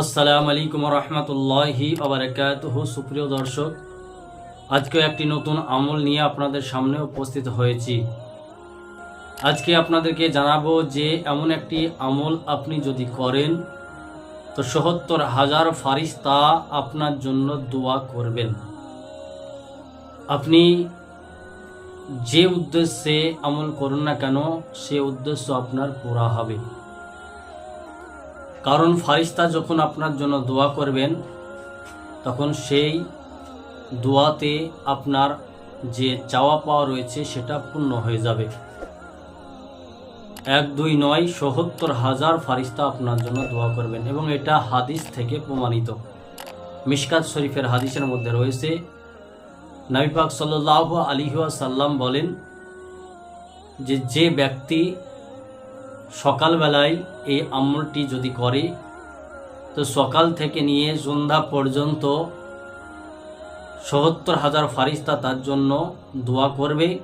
আসসালামু আলাইকুম রহমতুল্লাহি আবরকাতহ সুপ্রিয় দর্শক, আজকে একটি নতুন আমল নিয়ে আপনাদের সামনে উপস্থিত হয়েছি। আজকে আপনাদেরকে জানাব যে এমন একটি আমল আপনি যদি করেন, তো সত্তর হাজার ফারিস্তা আপনার জন্য দোয়া করবেন। আপনি যে উদ্দেশ্যে আমল করুন না কেন, সে উদ্দেশ্য আপনার পুরা হবে। কারণ ফারিস্তা যখন আপনার জন্য দোয়া করবেন, তখন সেই দোয়াতে আপনার যে চাওয়া পাওয়া রয়েছে সেটা পূর্ণ হয়ে যাবে। এক, দুই, নয়, সত্তর হাজার ফারিস্তা আপনার জন্য দোয়া করবেন এবং এটা হাদিস থেকে প্রমাণিত। মিশকাত শরীফের হাদিসের মধ্যে রয়েছে নবীপাক সাল্লাহ আলিহাসাল্লাম সাল্লাম বলেন যে যে ব্যক্তি সকালবেলায় এই আমলটি যদি করে, তো সকাল থেকে নিয়ে সন্ধ্যা পর্যন্ত সহত্তর হাজার ফারিস্তা তার জন্য দোয়া করবে।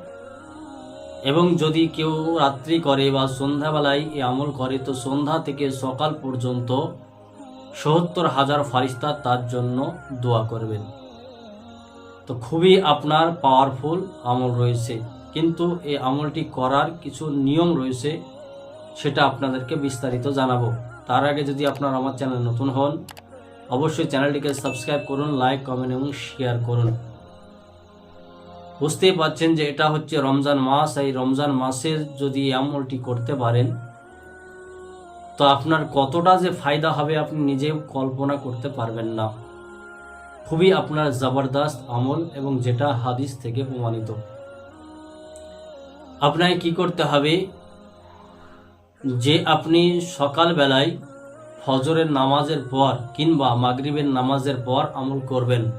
এবং যদি কেউ রাত্রি করে বা সন্ধ্যাবেলায় এই আমল করে, তো সন্ধ্যা থেকে সকাল পর্যন্ত সত্তর হাজার ফারিস্তা তার জন্য দোয়া করবেন। তো খুবই আপনার পাওয়ারফুল আমল রয়েছে। কিন্তু এই আমলটি করার কিছু নিয়ম রয়েছে। সেটা আপনাদেরকে বিস্তারিত জানাব। তার আগে যদি আপনার আমার চ্যানেল নতুন হন, অবশ্যই চ্যানেলটিকে সাবস্ক্রাইব করুন, লাইক, কমেন্ট এবং শেয়ার করুন। বুঝতেই পাচ্ছেন যে এটা হচ্ছে রমজান মাস। এই রমজান মাসের যদি আমলটি করতে পারেন, তো আপনার কতটা যে ফায়দা হবে আপনি নিজেও কল্পনা করতে পারবেন না। খুবই আপনার জবরদস্ত আমল এবং যেটা হাদিস থেকে প্রমাণিত। আপনাকে কি করতে হবে? যে আপনি সকালবেলায় ফজরের নামাজের পর কিংবা মাগরিবের নামাজের পর আমল করবেন।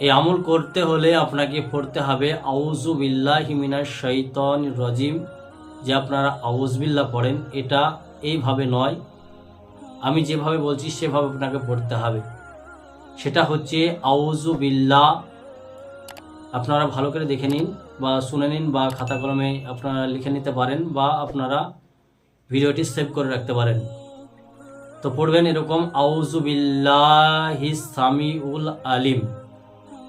এই আমল করতে হলে আপনাকে পড়তে হবে আউজু বিল্লাহ হিমিনা শৈতন রজিম যে আপনারা আউজবিল্লা পড়েন। এটা এইভাবে নয়। আমি যেভাবে বলছি, সেভাবে আপনাকে পড়তে হবে। সেটা হচ্ছে আউজু বিল্লাহ আপনারা ভালো করে দেখে নিন বা শুনে নিন বা খাতা কলমে আপনারা লিখে নিতে পারেন বা আপনারা ভিডিওটি সেভ করে রাখতে পারেন। তো পড়বেন এরকম আউজু বিল্লাহি সামিউল আলিম।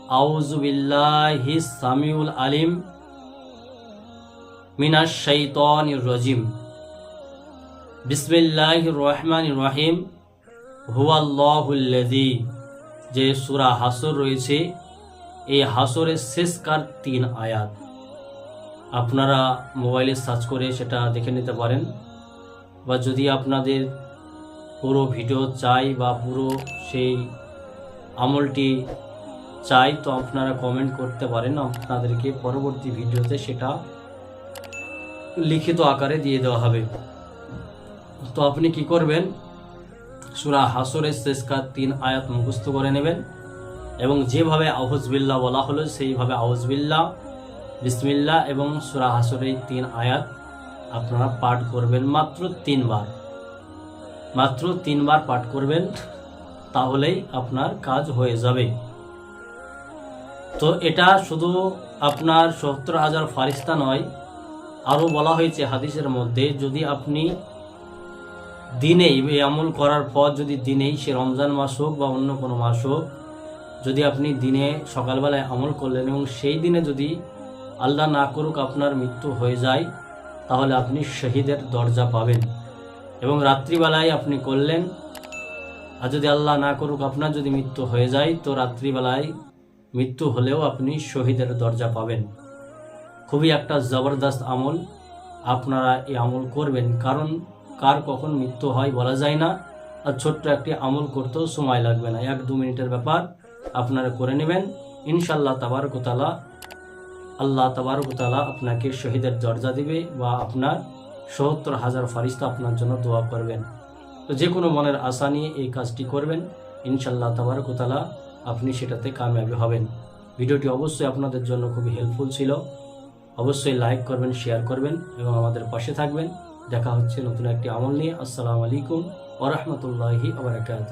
আউজু বিল্লাহি সামিউল আলিম মিনাশ শাইতানির রাজিম। বিসমিল্লাহির রহমানির রহিম। হুয়াল্লাহুল্লাযী। যে সুরা হাসুর রয়েছে এই হাসরের শেষকার তিন আয়াত। আপনারা মোবাইলে সার্চ করে সেটা দেখে নিতে পারেন। বা যদি আপনাদের পুরো ভিডিও চাই বা পুরো সেই আমলটি চাই, তো আপনারা কমেন্ট করতে পারেন। আপনাদেরকে পরবর্তী ভিডিওতে সেটা লিখিত আকারে দিয়ে দেওয়া হবে। তো আপনি কি করবেন? সুরা হাসরের শেষকার তিন আয়াত মুখস্থ করে নেবেন। এবং যেভাবে আউজবিল্লা বলা হলো, সেইভাবে আউজবিল্লা বিসমিল্লা এবং সুরা হাসরের তিন আয়াত আপনারা পাঠ করবেন মাত্র তিনবার। মাত্র তিনবার পাঠ করবেন, তাহলেই আপনার কাজ হয়ে যাবে। তো এটা শুধু আপনার সত্তর হাজার ফারিস্তা নয়, আরও বলা হয়েছে হাদিসের মধ্যে, যদি আপনি দিনেই এই আমল করার পর যদি দিনেই সে রমজান মাস হোক বা অন্য কোনো মাস হোক যদি আপনি দিনে সকালবেলায় আমল করলেন এবং সেই দিনে যদি আল্লাহ না করুক আপনার মৃত্যু হয়ে যায়, তাহলে আপনি শহীদের দরজা পাবেন। এবং রাত্রিবেলায় আপনি করলেন, আর যদি আল্লাহ না করুক আপনার যদি মৃত্যু হয়ে যায়, তো রাত্রিবেলায় মৃত্যু হলেও আপনি শহীদের দরজা পাবেন। খুবই একটা জবরদস্ত আমল আপনারা এই আমল করবেন, কারণ কার কখন মৃত্যু হয় বলা যায় না, আর ছোট্ট একটি আমল করতেও সময় লাগবে না। এক দু মিনিটের ব্যাপার। আপনারা করে নেবেন। ইনশাল্লাহ তাবারকতালা আল্লাহ তাবারকতালা আপনাকে শহীদের দরজা দিবে বা আপনার সত্তর হাজার ফারিস্তা আপনার জন্য দোয়া করবেন। তো যে কোনো মনের আশা নিয়ে এই কাজটি করবেন ইনশাল্লাহ তাবারকতালা আপনি সেটাতে কামিয়াবি হবেন। ভিডিওটি অবশ্যই আপনাদের জন্য খুবই হেল্পফুল ছিল। অবশ্যই লাইক করবেন শেয়ার করবেন এবং আমাদের পাশে থাকবেন। দেখা হচ্ছে নতুন একটি আমল নিয়ে। আসসালামু আলাইকুম ওরহমতুল্লাহি আবরকাত